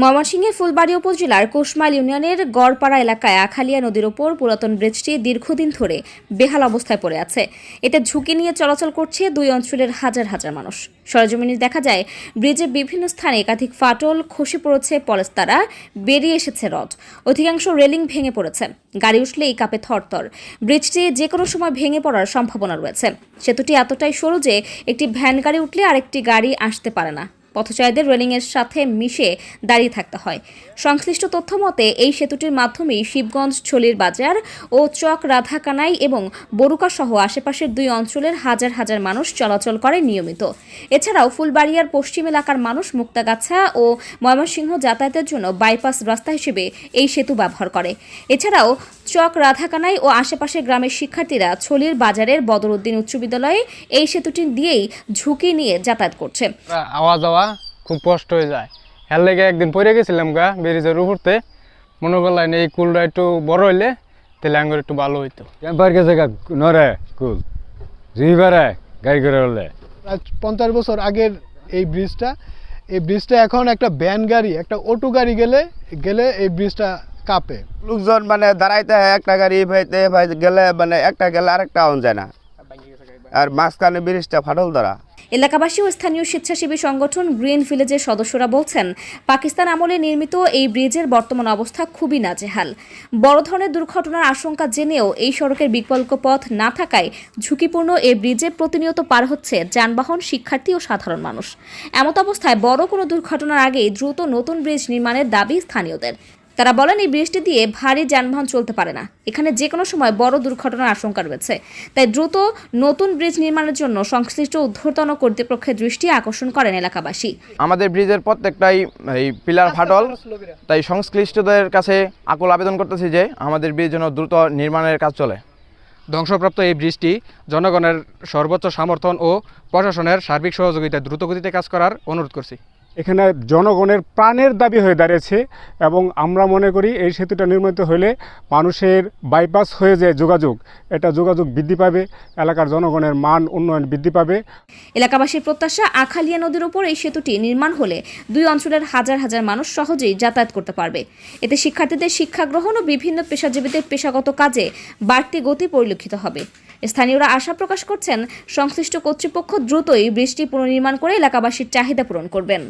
ময়মনসিংহের ফুলবাড়ি উপজেলার কোশমাইল ইউনিয়নের গড়পাড়া এলাকায় আখালিয়া নদীর ওপর পুরাতন ব্রিজটি দীর্ঘদিন ধরে বেহাল অবস্থায় পড়ে আছে। এতে ঝুঁকি নিয়ে চলাচল করছে দুই অঞ্চলের হাজার হাজার মানুষ। সরজমিনে দেখা যায় ব্রিজে বিভিন্ন স্থানে একাধিক ফাটল, খসে পড়েছে পলেস্তারা, বেরিয়ে এসেছে রড। অধিকাংশ রেলিং ভেঙে পড়েছে। গাড়ি উঠলেই কাঁপে থরথর। ব্রিজটি যে কোনো সময় ভেঙে পড়ার সম্ভাবনা রয়েছে। সেতুটি এতটাই সরু যে একটি ভ্যান গাড়ি উঠলে আরেকটি গাড়ি আসতে পারে না। পথচারীদের রেলিংয়ের সাথে মিশে দাঁড়িয়ে থাকতে হয়। সংশ্লিষ্ট তথ্য মতে, এই সেতুটির মাধ্যমেই শিবগঞ্জ, ছলির বাজার ও চক, রাধাকানাই এবং বরুকা সহ আশেপাশের দুই অঞ্চলের হাজার হাজার মানুষ চলাচল করে নিয়মিত। এছাড়াও ফুলবাড়িয়ার পশ্চিম এলাকার মানুষ মুক্তাগাছা ও ময়মনসিংহ যাতায়াতের জন্য বাইপাস রাস্তা হিসেবে এই সেতু ব্যবহার করে। এছাড়াও চক রাধাকানাই ও আশেপাশের গ্রামের শিক্ষার্থীরা ছলির বাজারের বদরুদ্দিন উচ্চ বিদ্যালয়ে এই সেতুটি দিয়েই ঝুঁকি নিয়ে যাতায়াত করছে। আওয়া যাওয়া খুব কষ্ট হয়ে যায়। এর লেগে একদিন পড়ে গেছিলাম গা ব্রিজের উপরতে। মনে করলাম এই কুলটা একটু বড় হইলে তাহলে আঙ্গুর একটু ভালো হইতো। ক্যাম্পার গেছে গা নরে কুল। রিভারে গাড়ি করে হলে। পঞ্চাশ বছর আগের এই ব্রিজটা। এই ব্রিজটা এখন একটা ভ্যান গাড়ি একটা অটো গাড়ি গেলে গেলে এই ব্রিজটা কাঁপে। লোকজন মানে দাঁড়াইতে হয় একটা গাড়ি ভাইতে ভাই গেলে মানে একটা গেলে আরেকটা অন যায় না। আর মাঝখানে ব্রিজটা ফাটল ধরা। এলাকাবাসী ও স্থানীয় স্বেচ্ছাসেবী সংগঠন গ্রিন ভিলেজের সদস্যরা বলছেন পাকিস্তান আমলে নির্মিত এই ব্রিজের বর্তমান অবস্থা খুবই নাজেহাল। বড় ধরনের দুর্ঘটনার আশঙ্কা জেনেও এই সড়কের বিকল্প পথ না থাকায় ঝুঁকিপূর্ণ এই ব্রিজে প্রতিনিয়ত পার হচ্ছে যানবাহন শিক্ষার্থী ও সাধারণ মানুষ। এমত অবস্থায় বড় কোনো দুর্ঘটনার আগেই দ্রুত নতুন ব্রিজ নির্মাণের দাবি স্থানীয়দের। তারা বলেন এই ব্রিজটি দিয়ে ভারী যানবাহন চলতে পারে না। এখানে যে কোনো সময় বড় দুর্ঘটনার আশঙ্কা রয়েছে। তাই দ্রুত নতুন ব্রিজ নির্মাণের জন্য সংশ্লিষ্ট ঊর্ধ্বতন কর্তৃপক্ষের দৃষ্টি আকর্ষণ করেন এলাকাবাসী। আমাদের ব্রিজের প্রত্যেকটাই এই পিলার ফাটল। তাই সংশ্লিষ্টদের কাছে আকুল আবেদন করতেছি যে আমাদের ব্রিজ যেন দ্রুত নির্মাণের কাজ চলে। ধ্বংসপ্রাপ্ত এই ব্রিজটি জনগণের সর্বোচ্চ সমর্থন ও প্রশাসনের সার্বিক সহযোগিতায় দ্রুতগতিতে কাজ করার অনুরোধ করছি। এখানে জনগণের প্রাণের দাবি হয়ে দাঁড়িয়েছে এবং আমরা মনে করি এই সেতুটা নির্মিত হলে মানুষের বাইপাস হয়ে যায় যোগাযোগ, এটা যোগাযোগ বৃদ্ধি পাবে, এলাকার জনগণের মান উন্নয়ন বৃদ্ধি পাবে। এলাকাবাসীর প্রত্যাশা, আখালিয়া নদীর উপর এই সেতুটি নির্মাণ হলে দুই অঞ্চলের হাজার হাজার মানুষ সহজেই যাতায়াত করতে পারবে। এতে শিক্ষার্থীদের শিক্ষা গ্রহণ ও বিভিন্ন পেশাজীবীদের পেশাগত কাজে বাড়তি গতি পরিলক্ষিত হবে। স্থানীয়রা আশা প্রকাশ করছেন, সংশ্লিষ্ট কর্তৃপক্ষ দ্রুতই বৃষ্টি পুনর্নির্মাণ করে এলাকাবাসীর চাহিদা পূরণ করবেন।